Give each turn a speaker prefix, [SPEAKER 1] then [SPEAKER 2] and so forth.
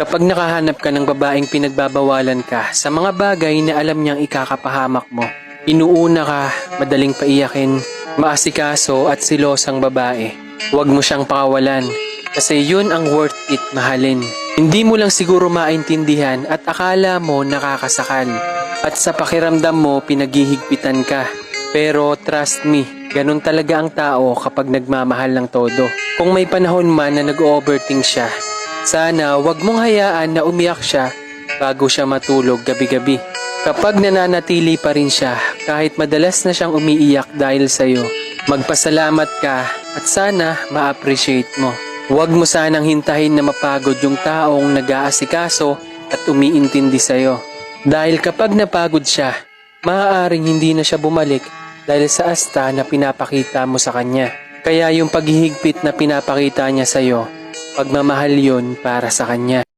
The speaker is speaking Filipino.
[SPEAKER 1] Kapag nakahanap ka ng babaeng pinagbabawalan ka sa mga bagay na alam niyang ikakapahamak mo, inuuna ka, madaling paiyakin, maasikaso at silosang babae. Huwag mo siyang pakawalan kasi yun ang worth it mahalin. Hindi mo lang siguro maintindihan at akala mo nakakasakal. At sa pakiramdam mo pinaghihigpitan ka. Pero trust me, ganun talaga ang tao kapag nagmamahal ng todo. Kung may panahon man na nag-overthink siya, sana wag mong hayaan na umiyak siya bago siya matulog gabi-gabi. Kapag nananatili pa rin siya, kahit madalas na siyang umiiyak dahil sa'yo, magpasalamat ka at sana ma-appreciate mo. Huwag mo sanang hintahin na mapagod yung taong nag-aasikaso at umiintindi sa'yo. Dahil kapag napagod siya, maaaring hindi na siya bumalik dahil sa asta na pinapakita mo sa kanya. Kaya yung paghihigpit na pinapakita niya sa'yo, pagmamahal yun para sa kanya.